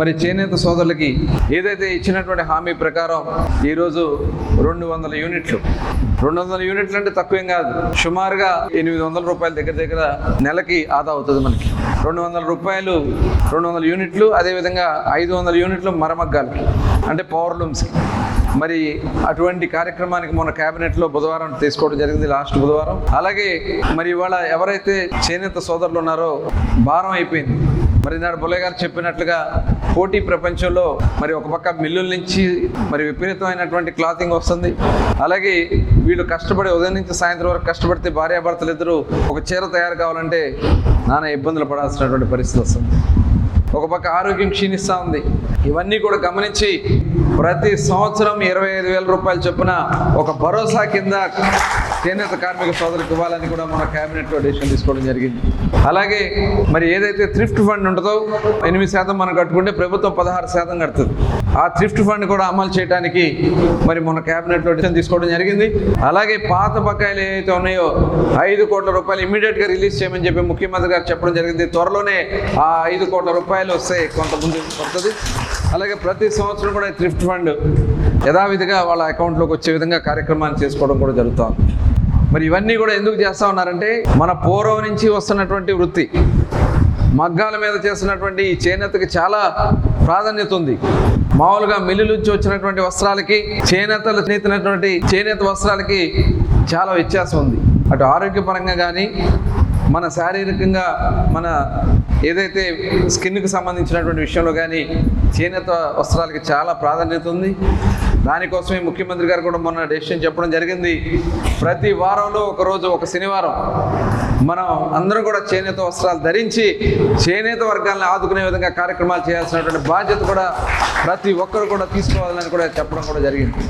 మరి చేనేత సోదరులకి ఏదైతే ఇచ్చినటువంటి హామీ ప్రకారం ఈరోజు రెండు వందల యూనిట్లు రెండు వందల యూనిట్లు అంటే తక్కువేం కాదు సుమారుగా ఎనిమిది వందల రూపాయల దగ్గర దగ్గర నెలకి ఆదా అవుతుంది మనకి. రెండు వందల రూపాయలు రెండు వందల యూనిట్లు అదేవిధంగా ఐదు వందల యూనిట్లు మరమగ్గాలకి అంటే పవర్ లూమ్స్కి మరి అటువంటి కార్యక్రమానికి మన క్యాబినెట్లో బుధవారం తీసుకోవడం జరిగింది లాస్ట్ బుధవారం. అలాగే మరి ఇవాళ ఎవరైతే చేనేత సోదరులు ఉన్నారో భారం అయిపోయింది. మరి నాడు బుల్లయ్య గారు చెప్పినట్లుగా పోటీ ప్రపంచంలో మరి ఒక పక్క మిల్లుల నుంచి మరి విపరీతమైనటువంటి క్లాతింగ్ వస్తుంది. అలాగే వీళ్ళు కష్టపడి ఉదయం నుంచి సాయంత్రం వరకు కష్టపడితే భార్యాభర్తలు ఇద్దరు ఒక చీర తయారు కావాలంటే నానా ఇబ్బందులు పడాల్సినటువంటి పరిస్థితి వస్తుంది. ఒక పక్క ఆరోగ్యం క్షీణిస్తూ ఉంది. ఇవన్నీ కూడా గమనించి ప్రతి సంవత్సరం ఇరవై ఐదు వేల రూపాయలు చొప్పున ఒక భరోసా కింద చేనేత కార్మిక సోదరులకు ఇవ్వాలని కూడా మన క్యాబినెట్లో డెసిషన్ తీసుకోవడం జరిగింది. అలాగే మరి ఏదైతే థ్రిఫ్ట్ ఫండ్ ఉంటుందో ఎనిమిది శాతం మనం కట్టుకుంటే ప్రభుత్వం పదహారు శాతం కడుతుంది. ఆ థ్రిఫ్ట్ ఫండ్ కూడా అమలు చేయడానికి మరి మన క్యాబినెట్లో డిసిషన్ తీసుకోవడం జరిగింది. అలాగే పాత బకాయిలు ఏవైతే ఉన్నాయో ఐదు కోట్ల రూపాయలు ఇమీడియట్గా రిలీజ్ చేయమని చెప్పి ముఖ్యమంత్రి గారు చెప్పడం జరిగింది. త్వరలోనే ఆ ఐదు కోట్ల రూపాయలు వస్తే కొంత ముందు పడుతుంది. అలాగే ప్రతి సంవత్సరం కూడా థ్రిఫ్ట్ ఫండ్ యథావిధిగా వాళ్ళ అకౌంట్లోకి వచ్చే విధంగా కార్యక్రమాన్ని చేసుకోవడం కూడా జరుగుతుంది. మరి ఇవన్నీ కూడా ఎందుకు చేస్తా ఉన్నారంటే మన పూర్వం నుంచి వస్తున్నటువంటి వృత్తి మగ్గాల మీద చేస్తున్నటువంటి ఈ చేనేతకి చాలా ప్రాధాన్యత ఉంది. మామూలుగా మిల్లు నుంచి వచ్చినటువంటి వస్త్రాలకి చేనేతలు చేతినటువంటి చేనేత వస్త్రాలకి చాలా వ్యత్యాసం ఉంది. అటు ఆరోగ్యపరంగా కానీ మన శారీరకంగా మన ఏదైతే స్కిన్కి సంబంధించినటువంటి విషయంలో కానీ చేనేత వస్త్రాలకి చాలా ప్రాధాన్యత ఉంది. దానికోసమే ముఖ్యమంత్రి గారు కూడా మొన్న డెసిషన్ చెప్పడం జరిగింది. ప్రతి వారంలో ఒక రోజు ఒక శనివారం మనం అందరం కూడా చేనేత వస్త్రాలు ధరించి చేనేత వర్గాలను ఆదుకునే విధంగా కార్యక్రమాలు చేయాల్సినటువంటి బాధ్యత కూడా ప్రతి ఒక్కరు కూడా తీసుకోవాలని కూడా చెప్పడం కూడా జరిగింది.